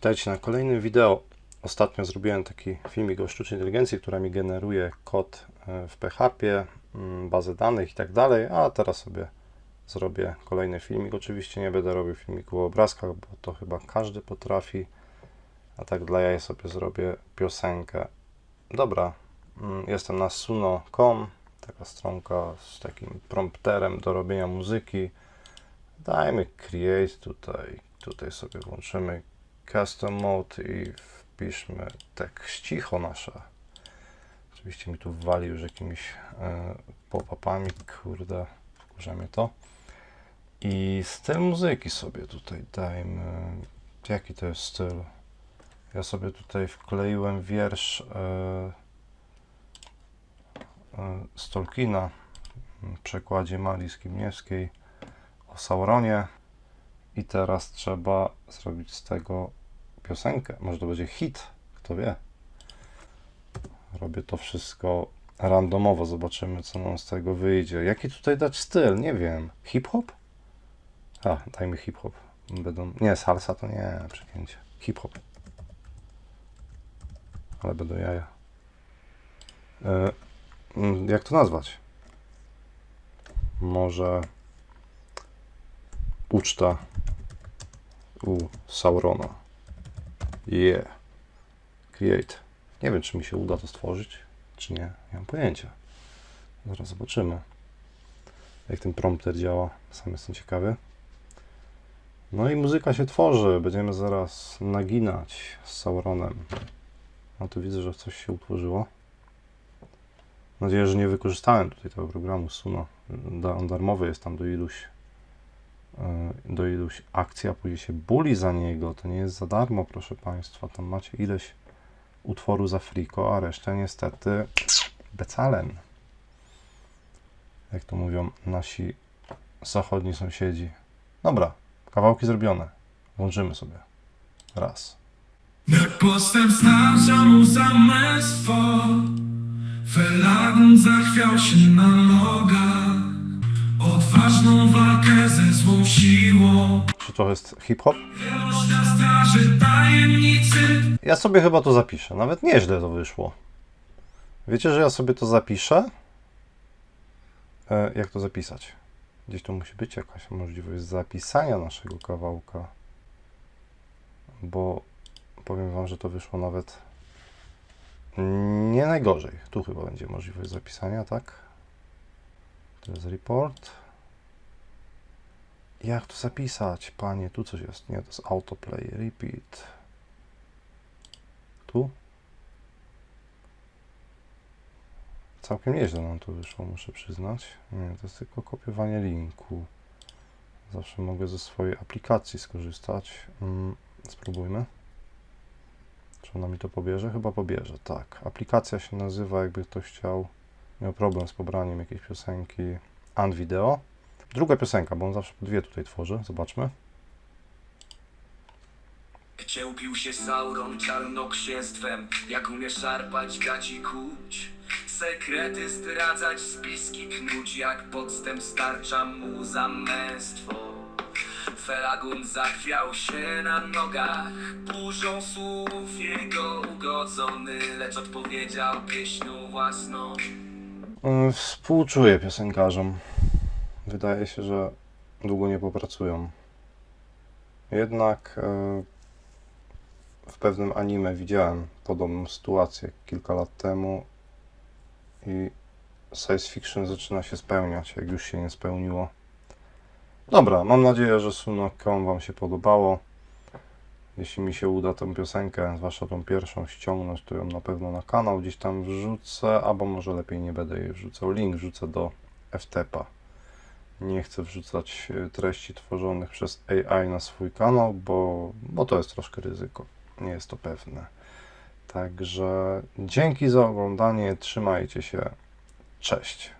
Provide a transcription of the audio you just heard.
Witajcie na kolejnym wideo. Ostatnio zrobiłem taki filmik o sztucznej inteligencji, która mi generuje kod e, w PHP, mm, bazę danych i tak dalej, a teraz sobie zrobię kolejny filmik. Oczywiście nie będę robił filmiku o obrazkach, bo to chyba każdy potrafi, a tak dla jaj sobie zrobię piosenkę. Dobra, mm, jestem na suno.com, taka stronka z takim prompterem do robienia muzyki. Dajmy create tutaj, tutaj sobie włączymy custom mode i wpiszmy tekścicho nasze. Oczywiście mi tu wali już jakimiś e, pop-upami, kurde, wkurza mnie to. I styl muzyki sobie tutaj dajmy. Jaki to jest styl? Ja sobie tutaj wkleiłem wiersz e, e, z Tolkiena w przekładzie Marii Skibniewskiej o Sauronie. I teraz trzeba zrobić z tego piosenkę. Może to będzie hit, kto wie. Robię to wszystko randomowo, zobaczymy co nam z tego wyjdzie. Jaki tutaj dać styl? Nie wiem. Hip-hop? A, dajmy hip-hop. Będą... Nie, salsa to nie, przegięcie. Hip-hop. Ale będą jaja. E, mm, jak to nazwać? Może uczta u Saurona. Yeah. Create. Nie wiem, czy mi się uda to stworzyć, czy nie. Nie mam pojęcia. Zaraz zobaczymy, jak ten prompter działa. Sam jestem ciekawy. No i muzyka się tworzy. Będziemy zaraz naginać z Sauronem. No tu widzę, że coś się utworzyło. Mam nadzieję, że nie wykorzystałem tutaj tego programu Suno. On darmowy jest tam do iluś do iluś akcji, a później się buli za niego. To nie jest za darmo, proszę Państwa. Tam macie ileś utworu za friko, a resztę niestety becalen. Jak to mówią nasi zachodni sąsiedzi. Dobra, kawałki zrobione. Włączymy sobie. Raz. Jak postęp starcza mu zamęstwo zachwiał się na nogach Czy to jest hip-hop? Ja sobie chyba to zapiszę. Nawet nieźle to wyszło. Wiecie, że ja sobie to zapiszę? E, jak to zapisać? Gdzieś tu musi być jakaś możliwość zapisania naszego kawałka. Bo powiem Wam, że to wyszło nawet nie najgorzej. Tu chyba będzie możliwość zapisania, tak? To jest report. Jak to zapisać, panie? Tu coś jest. Nie, to jest autoplay, repeat. Tu? Całkiem nieźle nam to wyszło, muszę przyznać. Nie, to jest tylko kopiowanie linku. Zawsze mogę ze swojej aplikacji skorzystać. Mm, spróbujmy. Czy ona mi to pobierze? Chyba pobierze, tak. Aplikacja się nazywa, jakby ktoś chciał, miał problem z pobraniem jakiejś piosenki, Unvideo. Druga piosenka, bo on zawsze po dwie tutaj tworzy. Zobaczmy. Gdzie upił się Sauron czarnoksięstwem Jak umie szarpać, gaci kuć Sekrety zdradzać, spiski knuć Jak podstęp starcza mu zamęstwo Felagun zachwiał się na nogach Burzą słów jego ugodzony Lecz odpowiedział pieśnią własną Współczuję piosenkarzom. Wydaje się, że długo nie popracują. Jednak e, w pewnym anime widziałem podobną sytuację kilka lat temu i science fiction zaczyna się spełniać, jak już się nie spełniło. Dobra, mam nadzieję, że Suno.com Wam się podobało. Jeśli mi się uda tę piosenkę, zwłaszcza tą pierwszą, ściągnąć, to ją na pewno na kanał gdzieś tam wrzucę, albo może lepiej nie będę jej wrzucał. Link wrzucę do FTP-a. Nie chcę wrzucać e, treści tworzonych przez AI na swój kanał, bo, bo to jest troszkę ryzyko. Nie jest to pewne. Także dzięki za oglądanie, trzymajcie się. Cześć.